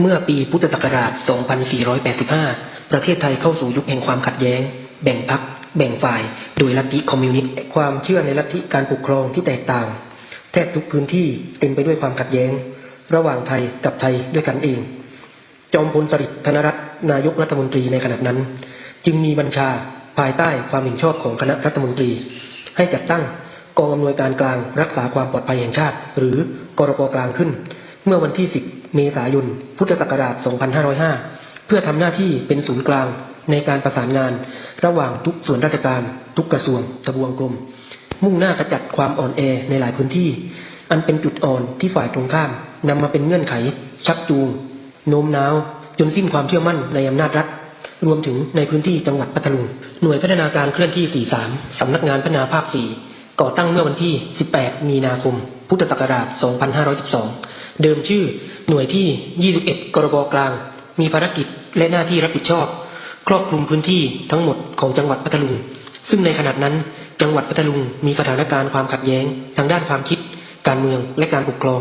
เมื่อปีพุทธศักราช 2485 ประเทศไทยเข้าสู่ยุคแห่งความขัดแย้ง แบ่งพรรคแบ่งฝ่าย โดยลัทธิคอมมิวนิสต์ ความเชื่อในลัทธิการปกครองที่แตกต่าง แทบทุกพื้นที่เต็มไปด้วยความขัดแย้ง ระหว่างไทยกับไทยด้วยกันเอง จอมพลสฤษดิ์ธนรัตน์นายกรัฐมนตรีในขณะนั้น จึงมีบัญชาภายใต้ความเห็นชอบของคณะรัฐมนตรี ให้จัดตั้งกองอำนวยการกลางรักษาความปลอดภัยแห่งชาติ หรือกรกกลางขึ้น มื่อวันที่ 10 เมษายน พุทธศักราช 2505 เพื่อทำหน้าที่เป็นศูนย์กลางในการประสานงาน ระหว่างทุกส่วนราชการ ทุกกระทรวงทบวงกรม มุ่งหน้าขจัดความอ่อนแอในหลายพื้นที่ อันเป็นจุดอ่อนที่ฝ่ายตรงข้ามนำมาเป็นเงื่อนไข ชักจูงโน้มน้าว จนสิ้นความเชื่อมั่นในอำนาจรัฐ รวมถึงในพื้นที่จังหวัดพัทลุงหน่วยพัฒนาการเคลื่อนที่ 43สำนักงานพัฒนาภาค 4 ก่อตั้งเมื่อวันที่ 18 มีนาคม พุทธศักราช 2512 เดิมชื่อหน่วยที่ 21 กรบกลาง มีภารกิจและหน้าที่รับผิดชอบ ครอบคลุมพื้นที่ทั้งหมดของจังหวัดพัทลุง ซึ่งในขณะนั้น จังหวัดพัทลุงมีสถานการณ์ความขัดแย้ง ทางด้านความคิด การเมืองและการปกครอง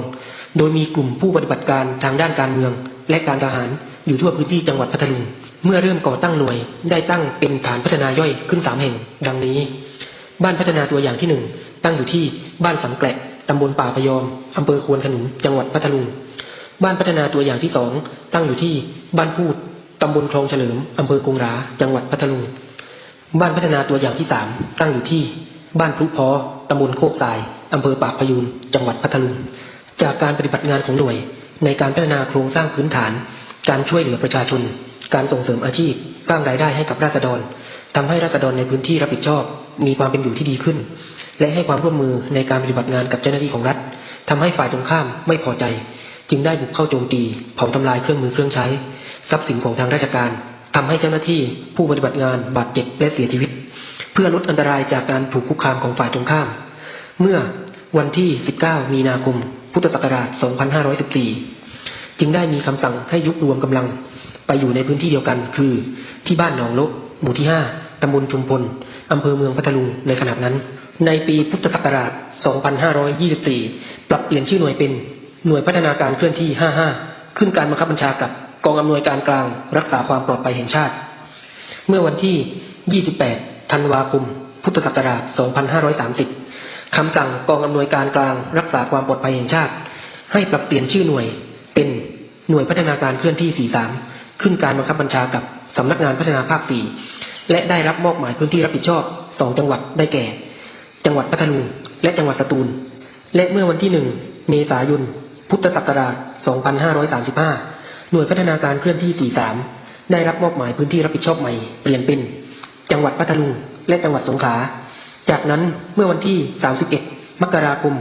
โดยมีกลุ่มผู้ปฏิบัติการทางด้านการเมือง และการทหารอยู่ทั่วพื้นที่จังหวัดพัทลุง เมื่อเริ่มก่อตั้งหน่วย ได้ตั้งเป็นฐานพัฒนาย่อยขึ้นสามแห่ง ดังนี้ บ้านพัฒนาตัวอย่างที่หนึ่งตั้งอยู่ที่บ้านสังแกละตำบลป่าพยอมอำเภอควนขนุนจังหวัดพัทลุง บ้านพัฒนาตัวอย่างที่สองตั้งอยู่ที่บ้านพูดตำบลคลองเฉลิมอำเภอกงราจังหวัดพัทลุง บ้านพัฒนาตัวอย่างที่สามตั้งอยู่ที่บ้านพลุพอตำบลโคกทรายอำเภอปากพยูนจังหวัดพัทลุง จากการปฏิบัติงานของหน่วย ในการพัฒนาโครงสร้างพื้นฐาน การช่วยเหลือประชาชน การส่งเสริมอาชีพ สร้างรายได้ให้กับราษฎร ทำให้ราษฎรในพื้นที่รับผิดชอบ มีความเป็นอยู่ที่ดีขึ้น และให้ความร่วมมือในการปฏิบัติงานกับเจ้าหน้าที่ของรัฐทำให้ฝ่ายตรงข้ามไม่พอใจ จึงได้บุกเข้าโจมตีเผาทำลายเครื่องมือเครื่องใช้ ทรัพย์สินของทางราชการทำให้เจ้าหน้าที่ผู้ปฏิบัติงานบาดเจ็บและเสียชีวิต เพื่อลดอันตรายจากการถูกคุกคามของฝ่ายตรงข้าม เมื่อวันที่ 19 มีนาคม พุทธศักราช 2514 จึงได้มีคำสั่งให้ยุบรวมกำลังไปอยู่ในพื้นที่เดียวกัน คือที่บ้านหนองลก หมู่ที่ 5 ตำบลชุมพล อำเภอเมืองพัทลุง ในขณะนั้น ในปีพุทธศักราช 2524 ปรับเปลี่ยนชื่อหน่วยเป็น หน่วยพัฒนาการเคลื่อนที่ 55 ขึ้นการบังคับบัญชากับกองอำนวยการกลางรักษาความปลอดภัยแห่งชาติ เมื่อวันที่ 28 ธันวาคม พุทธศักราช 2530 คำสั่งกองอำนวยการกลางรักษาความปลอดภัยแห่งชาติ ให้ปรับเปลี่ยนชื่อหน่วยเป็นหน่วยพัฒนาการเคลื่อนที่ 43 ขึ้นการบังคับบัญชากับ สำนักงานพัฒนาภาค4และได้รับมอบหมายพื้นที่รับผิดชอบ2จังหวัดได้แก่ จังหวัดพัทลุงและจังหวัดสตูล และเมื่อวันที่1เมษายน พุทธศักราช 2535 หน่วยพัฒนาการเคลื่อนที่ 43 ได้รับมอบหมายพื้นที่รับผิดชอบใหม่เปลี่ยนเป็น จังหวัดพัทลุงและจังหวัดสงขลา จากนั้นเมื่อวันที่ 31 มกราคม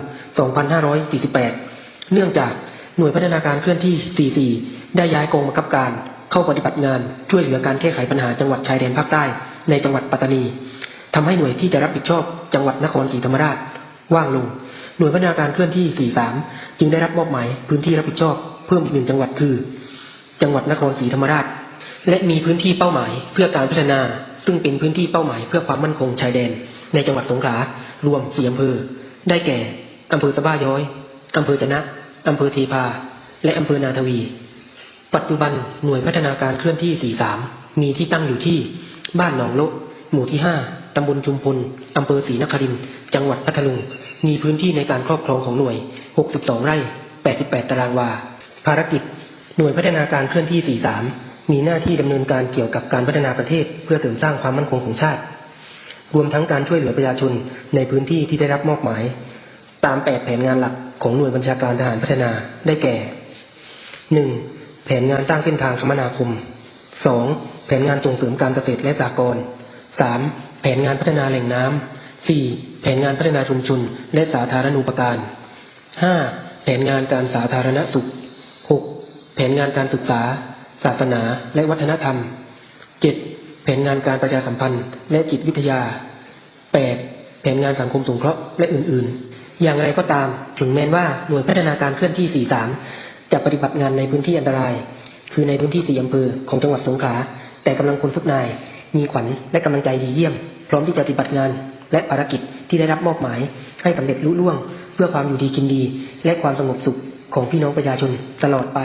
2548 เนื่องจากหน่วยพัฒนาการเคลื่อนที่ 44 ได้ย้ายกองบังคับการ เข้าปฏิบัติงานช่วยเหลือการแก้ไขปัญหาจังหวัดชายแดนภาคใต้ ในจังหวัดปัตตานีทำให้หน่วยที่จะรับผิดชอบจังหวัดนครศรีธรรมราช ว่างลง หน่วยพัฒนาการเคลื่อนที่ 43 จึงได้รับมอบหมายพื้นที่รับผิดชอบเพิ่มอีกหนึ่งจังหวัดคือ จังหวัดนครศรีธรรมราช และมีพื้นที่เป้าหมายเพื่อการพัฒนา ซึ่งเป็นพื้นที่เป้าหมายเพื่อความมั่นคงชายแดน ในจังหวัดสงขลารวมสี่อำเภอ ได้แก่อำเภอสะบ้าย้อยอำเภอจะนะอำเภอเทพา และอำเภอนาทวี ปัจจุบันหน่วยพัฒนาการเคลื่อนที่ 43 มีที่ตั้งอยู่ที่ บ้านหนองลกหมู่ที่ 5 ตำบลชุมพล อำเภอศรีนครินทร์ จังหวัดพัทลุง มีพื้นที่ในการครอบครองของหน่วย 62 ไร่ 88 ตารางวา ภารกิจ หน่วยพัฒนาการเคลื่อนที่ 43 มีหน้าที่ดำเนินการเกี่ยวกับการพัฒนาประเทศ เพื่อเสริมสร้างความมั่นคงของชาติ รวมทั้งการช่วยเหลือประชาชนในพื้นที่ที่ได้รับมอบหมาย ตาม 8 แผนงานหลักของหน่วยบัญชาการทหารพัฒนา ได้แก่ 1. แผนงานสร้างเส้นทางคมนาคม 2. แผนงานส่งเสริมการเกษตรและสหกรณ์ 3. แผนงานพัฒนาแหล่งน้ำ 4. แผนงานพัฒนาชุมชนและสาธารณูปการ 5. แผนงานการสาธารณสุข 6. แผนงานการศึกษา ศาสนาและวัฒนธรรม 7. แผนงานการประชาสัมพันธ์และจิตวิทยา 8. แผนงานสังคมสงเคราะห์และอื่นๆ อย่างไรก็ตาม ถึงแม้ว่าหน่วยพัฒนาการเคลื่อนที่ 43 จะปฏิบัติงานในพื้นที่อันตราย คือในพื้นที่สี่อำเภอของจังหวัดสงขลาแต่กำลังคนทุกนาย มีขวัญและกำลังใจดีเยี่ยม พร้อมที่จะปฏิบัติงานและภารกิจที่ได้รับมอบหมาย ให้สำเร็จลุล่วง เพื่อความอยู่ดีกินดี และความสงบสุขของพี่น้องประชาชนตลอดไป